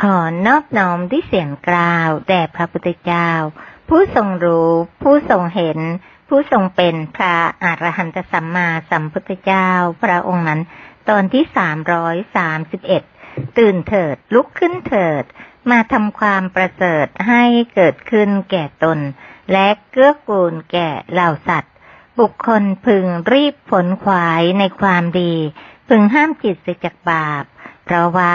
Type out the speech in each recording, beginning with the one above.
ขอนอบน้อมด้วยเสียงกล่าว แด่พระพุทธเจ้า ผู้ทรงรู้ ผู้ทรงเห็น ผู้ทรงเป็นพระอรหันตสัมมาสัมพุทธเจ้า พระองค์นั้น ตอนที่สามร้อยสามสิบเอ็ดตื่นเถิดลุกขึ้นเถิด มาทำความประเสริฐให้เกิดขึ้นแก่ตน และเกื้อกูลแก่เหล่าสัตว์ บุคคลพึงรีบผลขวายในความดี พึงห้ามจิตเสียจากบาป เพราะว่า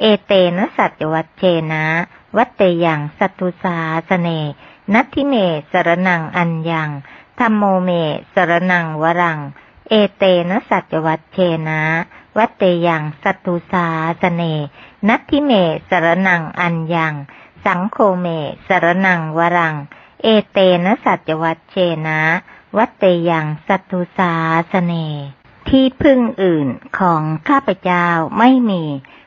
เอเตนะสัจวัตเชนะ วัตเตยังสัตุสาสเน นัตทิเมสรนังอัญญังธรรมโมเมสรนังวรัง เอเตนะสัจวัตเชนะ วัตเตยังสัตุสาสเน นัตทิเมสรนังอัญญัง สังโฆเมสรนังวรัง เอเตนะสัจวัตเชนะ วัตเตยังสัตตุสาสเน ที่พึ่งอื่นของข้าพเจ้าไม่มี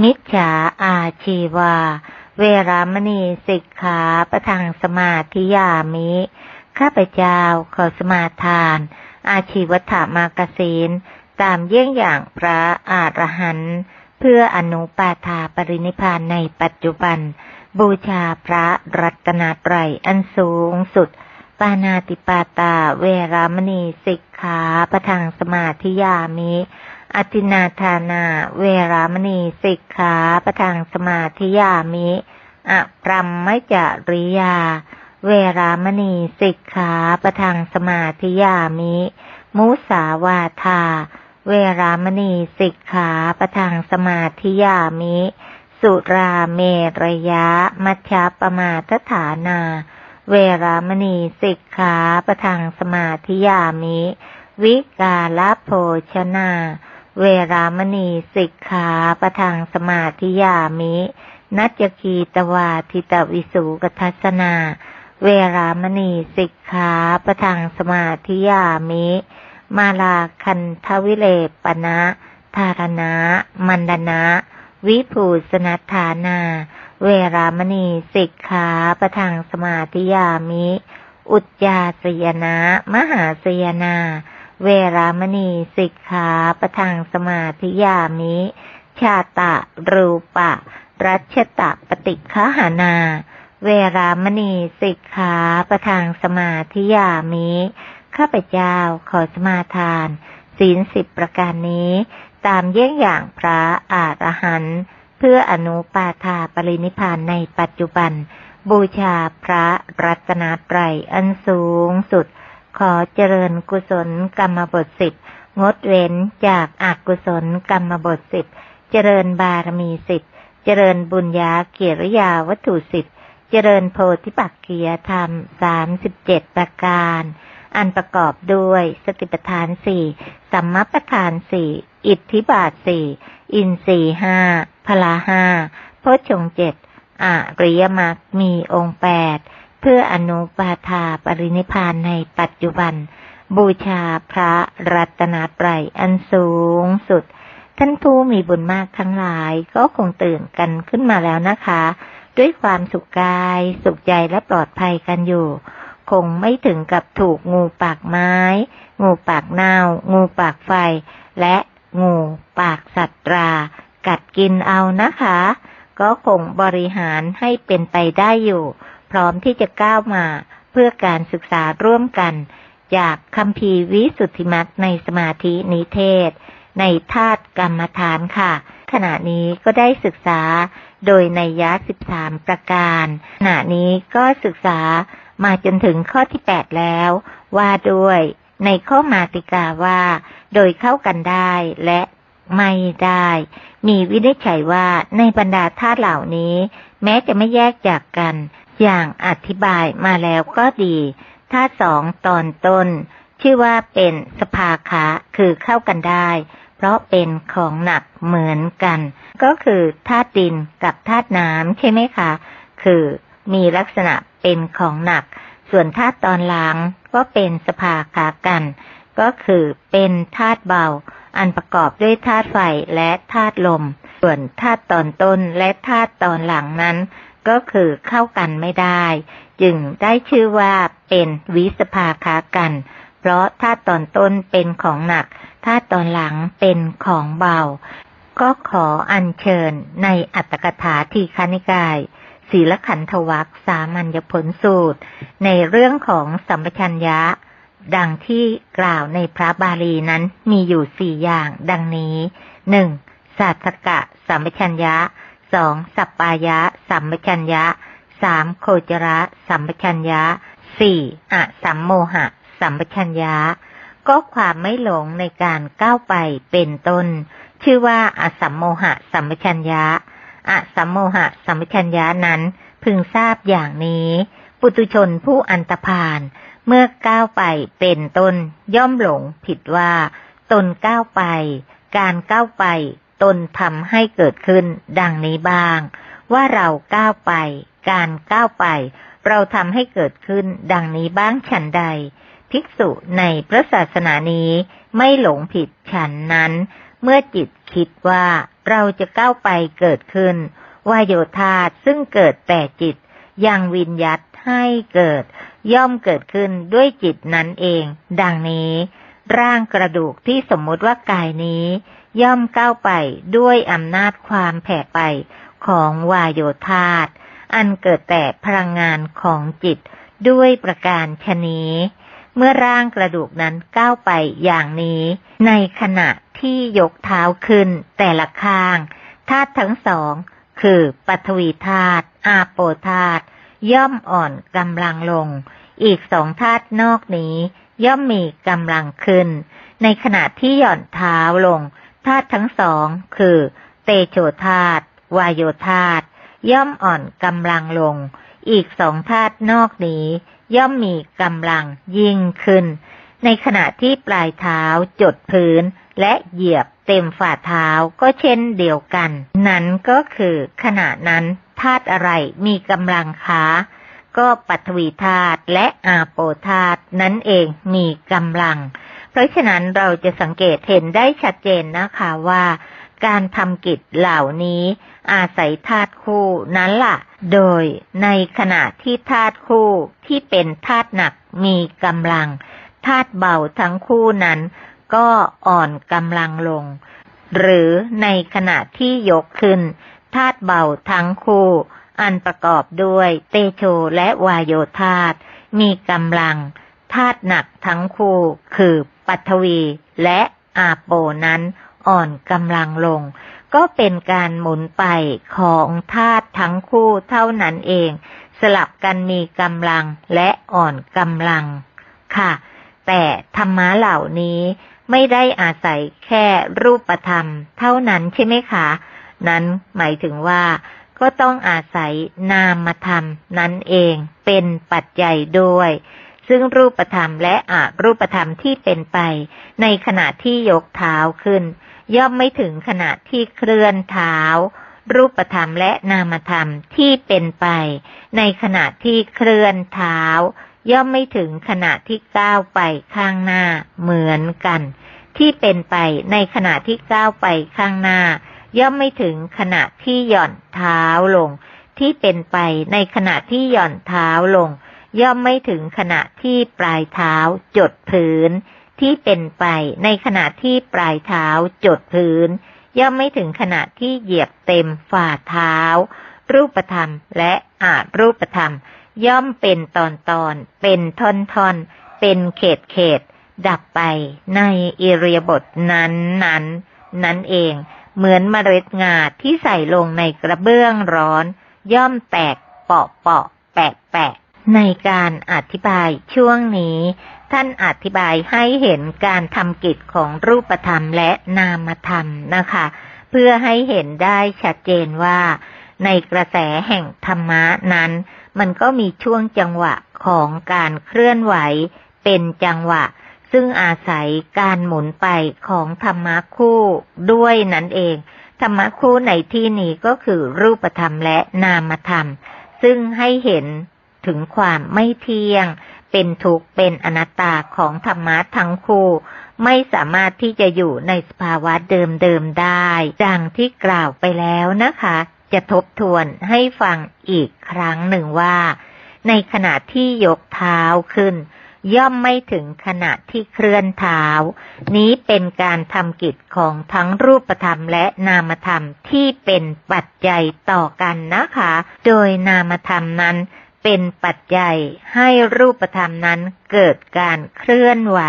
มิจฉาอาชีวา เวรามณีสิกขาประทังสมาธิยามิ ข้าพเจ้าขอสมาทาน อาชีวถามากสินตามเยี่ยงอย่างพระอรหันต์เพื่ออนุปาทาปรินิพพานในปัจจุบัน บูชาพระรัตนตรัยอันสูงสุด ปานาติปาตาเวรามณีสิกขาประทังสมาธิยามิ อตินาทานา เวรามณีสิกขาประทังสมาธิยามิอะปรัมมจาริยา เวรามณีสิกขาประทังสมาธิยามิ มุสาวาทา เวรามณีสิกขาประทังสมาธิยามิ สุราเมรยะ มัชฌปมาทฐานา เวรามณีสิกขาประทังสมาธิยามิ วิกาลโภชนา เวรามณีสิกขาประทังสมาธิยามิ นัจคีตวาทิตวิสุกทัสนา เวรามณีสิกขาประทังสมาธิยามิ มาลาคันทวิเลปนะธารณะมันดนะวิภูสนัฐานา เวรามณีสิกขาประทังสมาธิยามิ อุจจาสยนะ มหาสยนา เวรามณีสิกขาประทังสมาธิยามิ ชาตะ รูปะ รัชตะปฏิฆหานา เวรามณีสิกขาประทังสมาธิยามิ ข้าพเจ้าขอสมาทาน ศีลสิบประการนี้ ตามเยี่ยงอย่างพระอรหันต์เพื่ออนุปาทาปรินิพพานในปัจจุบัน บูชาพระรัตนตรัยอันสูงสุด ขอเจริญกุศลกรรมบทสิบงดเว้นจากอากุศลกรรมบทสิบเจริญบารมีสิบเจริญบุญญาเกียริยาวัตถุสิบเจริญโพธิปักขียธรรมสามสิบเจ็ดประการ อันประกอบด้วยสติปัฏฐานสี่สัมมาประธานสี่อิทธิบาทสี่อินทรีห้าพละห้าโพชฌงเจ็ดอริยมรรคมีองค์แปด เพื่ออนุปาทาปรินิพานในปัจจุบัน บูชาพระรัตนตรัยอันสูงสุด ท่านผู้มีบุญมากทั้งหลายก็คงตื่นกันขึ้นมาแล้วนะคะ ด้วยความสุขกาย สุขใจและปลอดภัยกันอยู่ คงไม่ถึงกับถูกงูปากไม้ งูปากเน่างูปากไฟ และงูปากสัตว์รา กัดกินเอานะคะ ก็คงบริหารให้เป็นไปได้อยู่ พร้อมที่จะก้าวมาเพื่อการศึกษาร่วมกัน จากคำพีวิสุทธิมักในสมาธินิเทศ ในธาตุกรรมฐานค่ะ ขณะนี้ก็ได้ศึกษาโดยในยะสิบสามประการ ขณะนี้ก็ศึกษามาจนถึงข้อที่แปดแล้ว ว่าด้วยในข้อมาติกาว่า โดยเข้ากันได้และไม่ได้ มีวินิจฉัยว่าในบรรดาธาตุเหล่านี้ แม้จะไม่แยกจากกัน อย่างอธิบายมาแล้วก็ดีธาตุสองตอนต้น ชื่อว่าเป็นสภาคะคือเข้ากันได้ เพราะเป็นของหนักเหมือนกัน ก็คือธาตุดินกับธาตุน้ำใช่ไหมคะ คือมีลักษณะเป็นของหนัก ส่วนธาตุตอนหลังก็เป็นสภาคะกัน ก็คือเป็นธาตุเบา อันประกอบด้วยธาตุไฟและธาตุลม ส่วนธาตุตอนต้นและธาตุตอนหลังนั้น ก็คือเข้ากันไม่ได้ จึงได้ชื่อว่าเป็นวิสภาคะกัน เพราะธาตอนต้นเป็นของหนักธาตอนหลังเป็นของเบา ก็ขออัญเชิญในอัตถกถาทีคณิกายศีลขันธวัคสามัญญผลสูตร ในเรื่องของสัมปชัญญะ ดังที่กล่าวในพระบาลีนั้นมีอยู่สี่อย่าง ดังนี้หนึ่งสัตกะสัมปชัญญะ สองสัปปายะ สัมปชัญญะสามโคจระ สัมปชัญญะสี่อะสัมโมหะ สัมปชัญญะก็ความไม่หลงในการก้าวไปเป็นต้น ชื่อว่าอสัมโมหะ สัมปชัญญะอสัมโมหะ สัมปชัญญะนั้นพึงทราบอย่างนี้ ปุตุชนผู้อันตรพาน เมื่อก้าวไปเป็นต้น ย่อมหลงผิดว่า ตนก้าวไป การก้าวไป ตนทำให้เกิดขึ้น ดังนี้บ้าง ว่าเราก้าวไป การก้าวไป เราทำให้เกิดขึ้น ดังนี้บ้างฉันใด ภิกษุในพระศาสนานี้ไม่หลงผิดฉันนั้น เมื่อจิตคิดว่าเราจะก้าวไปเกิดขึ้นวายโยธาซึ่งเกิดแต่จิตยังวินยัตให้เกิด ย่อมเกิดขึ้นด้วยจิตนั้นเอง ดังนี้ ร่างกระดูกที่สมมติว่ากายนี้ ย่อมก้าวไปด้วยอำนาจความแผ่ไปของวายโยธาตอันเกิดแต่พลังงานของจิตด้วยประการชนี้ เมื่อร่างกระดูกนั้นก้าวไปอย่างนี้ ในขณะที่ยกเท้าขึ้นแต่ละข้างธาตุทั้งสองคือปฐวีธาตุอาโปธาตุย่อมอ่อนกำลังลง อีกสองธาตุนอกนี้ ย่อมมีกำลังขึ้น ในขณะที่หย่อนเท้าลงธาตุทั้งสองคือ เตโชธาตุวายโยธาตุย่อมอ่อนกำลังลง อีกสองธาตุนอกนี้ ย่อมมีกำลังยิ่งขึ้น ในขณะที่ปลายเท้าจดพื้นและเหยียบเต็มฝ่าเท้าก็เช่นเดียวกัน นั้นก็คือขณะนั้นธาตุอะไรมีกำลังขา ก็ปัทวีธาตุและอาโปธาตุนั่นเองมีกำลัง เพราะฉะนั้นเราจะสังเกตเห็นได้ชัดเจนนะคะว่า การทำกิจเหล่านี้ อาศัยธาตุคู่นั้นละ่ะ โดยในขณะที่ธาตุคู่ที่เป็นธาตุหนักมีกำลังธาตุเบาทั้งคู่นั้น ก็อ่อนกำลังลง หรือในขณะที่ยกขึ้นธาตุเบาทั้งคู่ อันประกอบด้วยเตโชและวายโยธาตมีกำลังธาตุหนักทั้งคู่คือปัทวีและอาโปนั้นอ่อนกำลังลง ก็เป็นการหมุนไปของธาตุทั้งคู่เท่านั้นเอง สลับกันมีกำลังและอ่อนกำลัง ค่ะ แต่ธรรมะเหล่านี้ไม่ได้อาศัยแค่รูปธรรม เท่านั้นใช่ไหมคะ นั้นหมายถึงว่า ก็ต้องอาศัยนามธรรมนั้นเองเป็นปัจจัยด้วย ซึ่งรูปธรรมและอารูปธรรมที่เป็นไป ในขณะที่ยกเท้าขึ้น ย่อมไม่ถึงขณะที่เคลื่อนเท้า รูปธรรมและนามธรรมที่เป็นไป ในขณะที่เคลื่อนเท้า ย่อมไม่ถึงขณะที่ก้าวไปข้างหน้าเหมือนกัน ที่เป็นไปในขณะที่ก้าวไปข้างหน้า ย่อมไม่ถึงขณะที่หย่อนเท้าลง ที่เป็นไปในขณะที่หย่อนเท้าลง ย่อมไม่ถึงขณะที่ปลายเท้าจดพื้น ที่เป็นไปในขณะที่ปลายเท้าจดพื้น ย่อมไม่ถึงขณะที่เหยียบเต็มฝ่าเท้า รูปธรรมและอารูปธรรม ย่อมเป็นตอนตอน เป็นท่อนท่อนเป็นเขตเขตดับไปในอิเรียบทนั้นนั้น นั่นเอง เหมือนเมล็ดงาที่ใส่ลงในกระเบื้องร้อน ย่อมแตกเปาะเปาะแปะแปะในการอธิบายช่วงนี้ ท่านอธิบายให้เห็นการทำกิจของรูปธรรมและนามธรรมนะคะ เพื่อให้เห็นได้ชัดเจนว่า ในกระแสแห่งธรรมะนั้น มันก็มีช่วงจังหวะของการเคลื่อนไหว เป็นจังหวะ ซึ่งอาศัยการหมุนไปของธรรมะคู่ด้วยนั่นเอง ธรรมะคู่ในที่นี้ก็คือรูปธรรมและนามธรรม ซึ่งให้เห็นถึงความไม่เที่ยง เป็นทุกข์เป็นอนัตตาของธรรมะทั้งคู่ ไม่สามารถที่จะอยู่ในสภาวะเดิมๆได้ดังที่กล่าวไปแล้วนะคะ จะทบทวนให้ฟังอีกครั้งหนึ่งว่า ในขณะที่ยกเท้าขึ้น ย่อมไม่ถึงขณะที่เคลื่อนเท้า นี้เป็นการทำกิจของทั้งรูปธรรมและนามธรรมที่เป็นปัจจัยต่อกันนะคะ โดยนามธรรมนั้นเป็นปัจจัยให้รูปธรรมนั้นเกิดการเคลื่อนไหว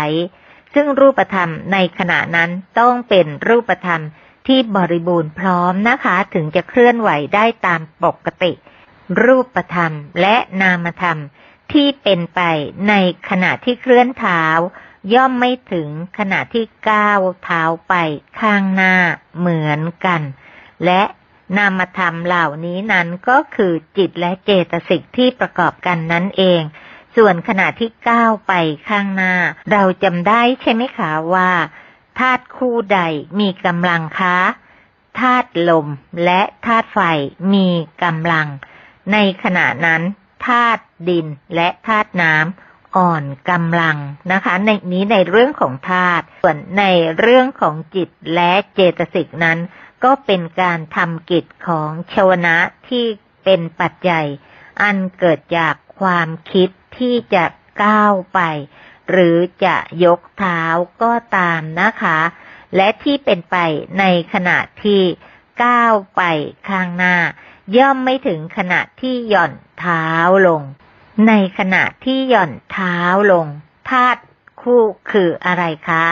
ซึ่งรูปธรรมในขณะนั้นต้องเป็นรูปธรรมที่บริบูรณ์พร้อมนะคะ ถึงจะเคลื่อนไหวได้ตามปกติ รูปธรรมและนามธรรม ที่เป็นไปในขณะที่เคลื่อนเท้า ย่อมไม่ถึงขณะที่ก้าวเท้าไปข้างหน้าเหมือนกัน และนามธรรมเหล่านี้นั้นก็คือจิตและเจตสิกที่ประกอบกันนั่นเอง ส่วนขณะที่ก้าวไปข้างหน้า เราจำได้ใช่ไหมคะว่าธาตุคู่ใดมีกำลังคะธาตุลมและธาตุไฟมีกำลัง ในขณะนั้น ธาตุดินและธาตุน้ำอ่อนกำลังนะคะ ในนี้ในเรื่องของธาตุส่วนในเรื่องของจิตและเจตสิกนั้น ก็เป็นการทำกิจของชวนะที่เป็นปัจจัย อันเกิดจากความคิดที่จะก้าวไป หรือจะยกเท้าก็ตามนะคะ และที่เป็นไปในขณะที่ก้าวไปข้างหน้า ย่อมไม่ถึงขณะที่หย่อนเท้าลง ในขณะที่หย่อนเท้าลงธาตุคู่คืออะไรคะ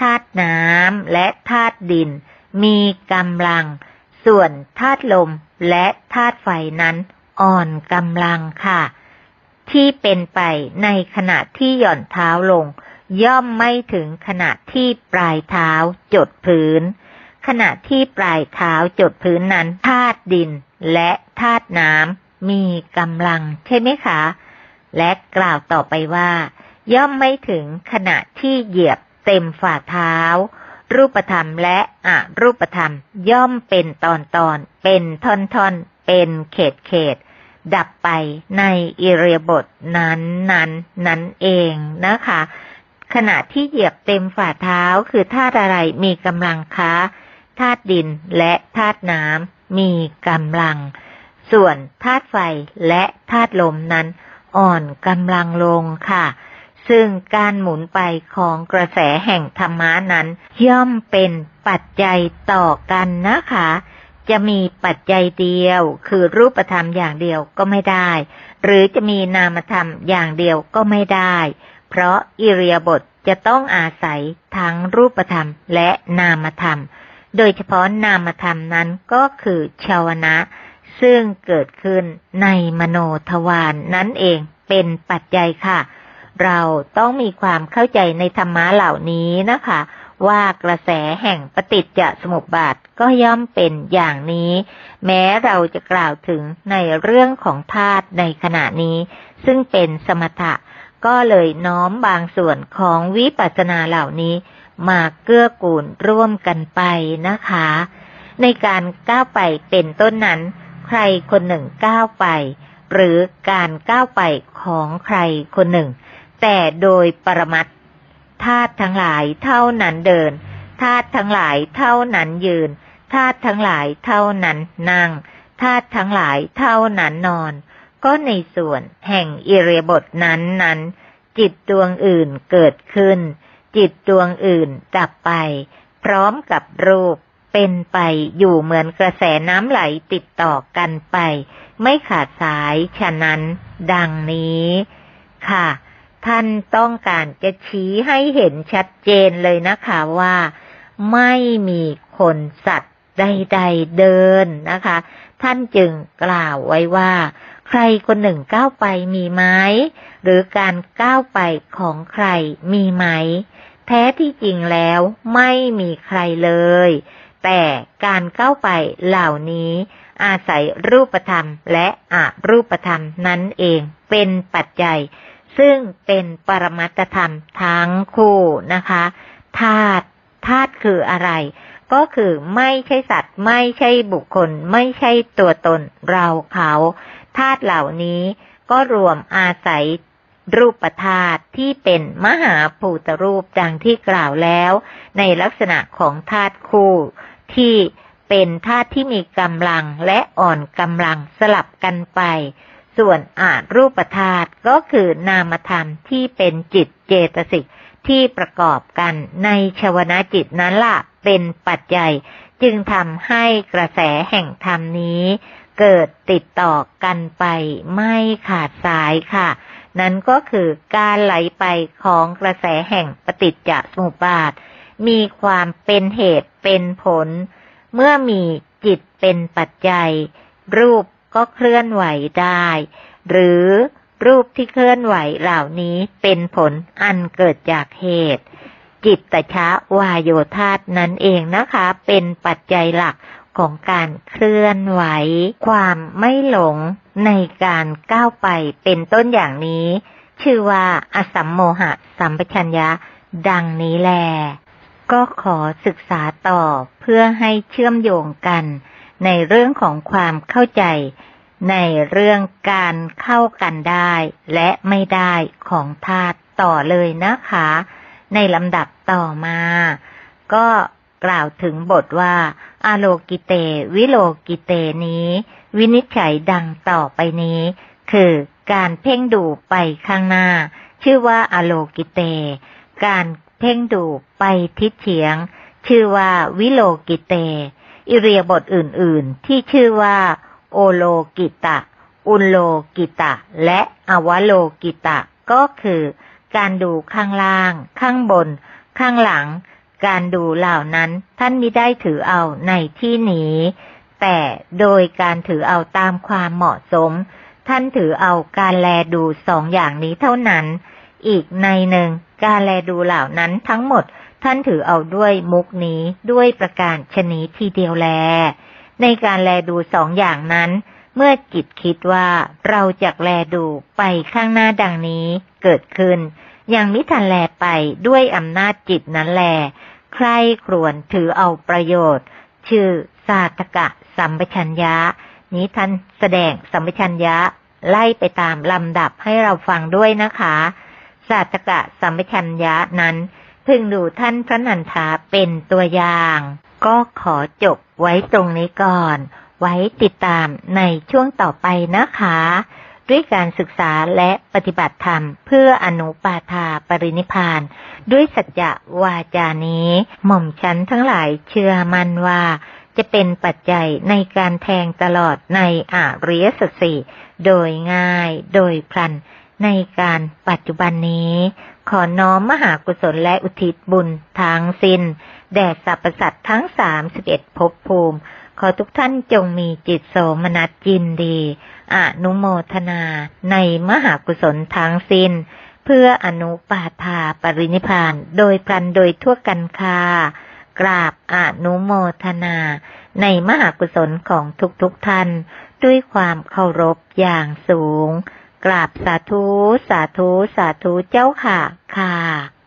ธาตุน้ำและธาตุดิน มีกำลัง ส่วนธาตุลมและธาตุไฟนั้นอ่อนกำลังค่ะ ที่เป็นไปในขณะที่หย่อนเท้าลง ย่อมไม่ถึงขณะที่ปลายเท้าจดพื้น ขณะที่ปลายเท้าจดพื้นนั้นธาตุดินและธาตุน้ำมีกำลังใช่ไหมคะ และกล่าวต่อไปว่า ย่อมไม่ถึงขณะที่เหยียบเต็มฝ่าเท้า รูปธรรมและอรูปธรรมย่อมเป็นตอนตอน เป็นท่อนท่อน เป็นเขตเขตดับไปในอิเรียบทนั้นนั้นนั้นเองนะคะ ขณะที่เหยียบเต็มฝ่าเท้าคือธาตุอะไรมีกำลังคะ ธาตุดินและธาตุน้ำมีกำลัง ส่วนธาตุไฟและธาตุลมนั้นอ่อนกำลังลงค่ะ ซึ่งการหมุนไปของกระแสแห่งธรรมะนั้น ย่อมเป็นปัจจัยต่อกันนะคะ จะมีปัจจัยเดียว คือรูปธรรมอย่างเดียวก็ไม่ได้ หรือจะมีนามธรรมอย่างเดียวก็ไม่ได้ เพราะอิริยาบถจะต้องอาศัยทั้งรูปธรรมและนามธรรม โดยเฉพาะนามธรรมนั้นก็คือชาวนะ ซึ่งเกิดขึ้นในมโนทวารนนั่นเองเป็นปัจจัยค่ะ เราต้องมีความเข้าใจในธรรมะเหล่านี้นะคะ ว่ากระแสแห่งปฏิจจสมุปบาทก็ย่อมเป็นอย่างนี้ แม้เราจะกล่าวถึงในเรื่องของธาตุในขณะนี้ ซึ่งเป็นสมถะก็เลยน้อมบางส่วนของวิปัสสนาเหล่านี้ มาเกื้อกูลร่วมกันไปนะคะ ในการก้าวไปเป็นต้นนั้น ใครคนหนึ่งก้าวไป หรือการก้าวไปของใครคนหนึ่ง แต่โดยปรมัตธาตุทั้งหลายเท่านั้นเดินธาตุทั้งหลายเท่านั้นยืนธาตุทั้งหลายเท่านั้นนั่งธาตุทั้งหลายเท่านั้นนอน ก็ในส่วนแห่งอิเรบทนั้นนั้น จิตดวงอื่นเกิดขึ้น จิตดวงอื่นดับไป พร้อมกับรูป เป็นไปอยู่เหมือนกระแสน้ำไหลติดต่อกันไป ไม่ขาดสายฉะนั้น ดังนี้ ค่ะ ท่านต้องการจะชี้ให้เห็นชัดเจนเลยนะคะว่า ไม่มีคนสัตว์ใดๆเดินนะคะ ท่านจึงกล่าวไว้ว่าใครคนหนึ่งก้าวไปมีไหมหรือการก้าวไปของใครมีไหม แท้ที่จริงแล้วไม่มีใครเลย แต่การก้าวไปเหล่านี้ อาศัยรูปธรรมและอรูปธรรมนั่นเองเป็นปัจจัย ซึ่งเป็นปรมัตธรรมทั้งคู่นะคะธาตุธาตุคืออะไร ก็คือไม่ใช่สัตว์ ไม่ใช่บุคคล ไม่ใช่ตัวตนเราเขาธาตุเหล่านี้ก็รวมอาศัย รูปธาตุที่เป็นมหาภูตรูปดังที่กล่าวแล้ว ในลักษณะของธาตุคู่ที่เป็นธาตุที่มีกำลังและอ่อนกำลังสลับกันไป ส่วนอารูปธาตุก็คือนามธรรมที่เป็นจิตเจตสิกที่ประกอบกันในชวนาจิตนั้นละเป็นปัจจัย จึงทำให้กระแสแห่งธรรมนี้ เกิดติดต่อกันไปไม่ขาดสายค่ะ นั่นก็คือการไหลไปของกระแสแห่งปฏิจจสมุปบาท มีความเป็นเหตุเป็นผล เมื่อมีจิตเป็นปัจจัย รูปก็เคลื่อนไหวได้ หรือรูปที่เคลื่อนไหวเหล่านี้เป็นผลอันเกิดจากเหตุ จิตตชะวายโยธาตนั่นเองนะคะ เป็นปัจจัยหลักของการเคลื่อนไหว ความไม่หลง ในการก้าวไปเป็นต้นอย่างนี้ ชื่อว่าอสัมโมหะสัมปชัญญะ ดังนี้แล ก็ขอศึกษาต่อเพื่อให้เชื่อมโยงกัน ในเรื่องของความเข้าใจ ในเรื่องการเข้ากันได้และไม่ได้ของธาตุต่อเลยนะคะ ในลำดับต่อมา ก็ กล่าวถึงบทว่า อาโลกิเต วิโลกิเตนี้ วินิจฉัยดังต่อไปนี้ คือการเพ่งดูไปข้างหน้า ชื่อว่าอโลกิเต การเพ่งดูไปทิศเฉียง ชื่อว่าวิโลกิเต อิเรียบทอื่น ๆ ที่ชื่อว่า โอโลกิตะ อุลโลกิตะ และอวโลกิตะก็คือ การดูข้างล่าง ข้างบน ข้างหลัง การดูเหล่านั้นท่านมิได้ถือเอาในที่นี้ แต่โดยการถือเอาตามความเหมาะสม ท่านถือเอาการแลดูสองอย่างนี้เท่านั้น อีกในหนึ่งการแลดูเหล่านั้นทั้งหมดท่านถือเอาด้วยมุกนี้ด้วยประการชนิดทีเดียวแล ในการแลดูสองอย่างนั้น เมื่อจิตคิดว่าเราจะแลดูไปข้างหน้าดังนี้เกิดขึ้น ยังมิทันแลไปด้วยอำนาจจิตนั้นแล ใครครวนถือเอาประโยชน์ ชื่อสาตกะสัมปชัญญะ นี้ท่านแสดงสัมปชัญญะไล่ไปตามลำดับให้เราฟังด้วยนะคะสาตกะสัมปชัญญะนั้น พึงดูท่านพระนันทาเป็นตัวอย่าง ก็ขอจบไว้ตรงนี้ก่อน ไว้ติดตามในช่วงต่อไปนะคะ ด้วยการศึกษาและปฏิบัติธรรม เพื่ออนุปาทาปรินิพาน ด้วยสัจจะวาจานี้ หม่อมฉันทั้งหลายเชื่อมั่นว่า จะเป็นปัจจัยในการแทงตลอดในอาริยสัจสี่โดยง่ายโดยพลัน ในการปัจจุบันนี้ ขอน้อมมหากุศลและอุทิศบุญทางสิ้นแด่สรรพสัตว์ทั้งสามสิบเอ็ดภพภูมิ ขอทุกท่านจงมีจิตโสมนัสยินดี อนุโมทนาในมหากุศลทั้งสิ้น เพื่ออนุปาทาปรินิพพานโดยพลันโดยทั่วกันคากราบอนุโมทนา ในมหากุศลของทุกๆทท่าน ด้วยความเคารพอย่างสูง กราบสาธุ สาธุ สาธุเจ้าค่ะค่ะ